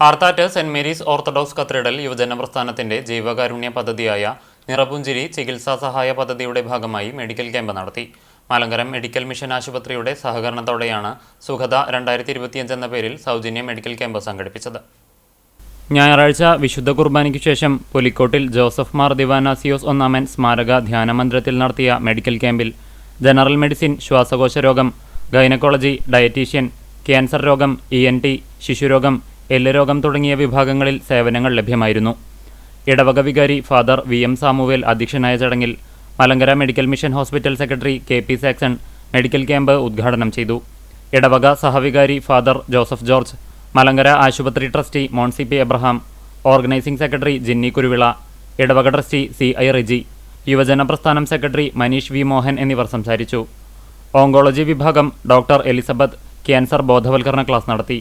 Arthat saint Mary's orthodox cathedral യുവജന പ്രസ്ഥാനത്തിന്റെ ജീവകാരുണ്യ പദ്ധതിയായ നിറപുഞ്ചിരി ചികിത്സാ സഹായ പദ്ധതിയുടെ ഭാഗമായി മെഡിക്കൽ ക്യാമ്പ് നടത്തി. മലങ്കരം മെഡിക്കൽ മിഷൻ ആശുപത്രിയുടെ സഹകരണത്തോടെയാണ് സുഖത രണ്ടായിരത്തി ഇരുപത്തിയഞ്ച് എന്ന പേരിൽ സൗജന്യ മെഡിക്കൽ ക്യാമ്പ് സംഘടിപ്പിച്ചത്. ഞായറാഴ്ച വിശുദ്ധ കുർബാനയ്ക്ക് ശേഷം പുലിക്കോട്ടിൽ ജോസഫ് മാർ ദിവാനാസിയോസ് ഒന്നാമൻ സ്മാരക ധ്യാന മന്ദിരത്തിൽ നടത്തിയ മെഡിക്കൽ ക്യാമ്പിൽ ജനറൽ മെഡിസിൻ ശ്വാസകോശ രോഗം ഗൈനക്കോളജി ഡയറ്റീഷ്യൻ ക്യാൻസർ രോഗം ഇ എൻ ടി ശിശുരോഗം എല്ല് രോഗം തുടങ്ങിയ വിഭാഗങ്ങളിൽ സേവനങ്ങൾ ലഭ്യമായിരുന്നു. ഇടവക വികാരി ഫാദർ വി എം സാമുവേൽ അധ്യക്ഷനായ ചടങ്ങിൽ Malankara medical mission hospital secretary K P Saxon medical camp ഉദ്ഘാടനം ചെയ്തു. ഇടവക സഹവികാരി ഫാദർ ജോസഫ് ജോർജ് മലങ്കര ആശുപത്രി trustee Moncy P Abraham organising secretary Jinny Kuruvila ഇടവക ട്രസ്റ്റി സി ഐ റിജി യുവജന പ്രസ്ഥാനം സെക്രട്ടറി മനീഷ് വി മോഹൻ എന്നിവർ സംസാരിച്ചു. ഓങ്കോളജി വിഭാഗം ഡോക്ടർ എലിസബത്ത് ക്യാൻസർ ബോധവൽക്കരണ ക്ലാസ് നടത്തി.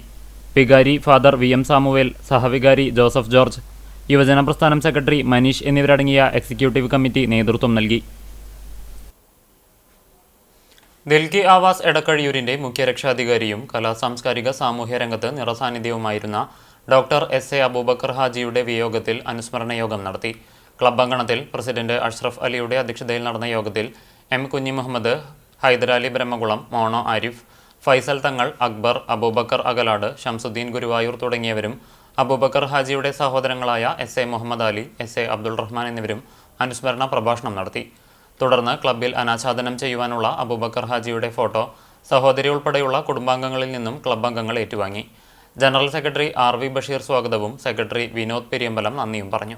വികാരി ഫാദർ വി എം സാമുവേൽ സഹവികാരി ജോസഫ് ജോർജ് യുവജന പ്രസ്ഥാനം സെക്രട്ടറി മനീഷ് എന്നിവരടങ്ങിയ എക്സിക്യൂട്ടീവ് കമ്മിറ്റി നേതൃത്വം നൽകി. ഡൽഹി ആവാസ് എടക്കഴിയൂരിന്റെ മുഖ്യ രക്ഷാധികാരിയും കലാ സാംസ്കാരിക സാമൂഹ്യ രംഗത്ത് നിറസാന്നിധ്യവുമായിരുന്ന ഡോക്ടർ എസ് എ അബൂബക്കർ ഹാജിയുടെ വിയോഗത്തിൽ അനുസ്മരണ യോഗം നടത്തി. ക്ലബ് അങ്കണത്തിൽ പ്രസിഡന്റ് അഷ്റഫ് അലിയുടെ അധ്യക്ഷതയിൽ നടന്ന യോഗത്തിൽ എം കുഞ്ഞി മുഹമ്മദ് ഹൈദരാലി ബ്രഹ്മകുളം മോണോ ആരിഫ് ഫൈസൽ തങ്ങൾ അക്ബർ അബൂബക്കർ അകലാട് ഷംസുദ്ദീൻ ഗുരുവായൂർ തുടങ്ങിയവരും അബൂബക്കർ ഹാജിയുടെ സഹോദരങ്ങളായ S A Muhammad Ali S A Abdul Rahman എന്നിവരും അനുസ്മരണ പ്രഭാഷണം നടത്തി. തുടർന്ന് ക്ലബ്ബിൽ അനാച്ഛാദനം ചെയ്യുവാനുള്ള അബൂബക്കർ ഹാജിയുടെ ഫോട്ടോ സഹോദരി ഉൾപ്പെടെയുള്ള കുടുംബാംഗങ്ങളിൽ നിന്നും ക്ലബ് അംഗങ്ങൾ ഏറ്റുവാങ്ങി. General secretary R V Basheer സ്വാഗതവും സെക്രട്ടറി വിനോദ് പെരിയമ്പലം നന്ദിയും പറഞ്ഞു.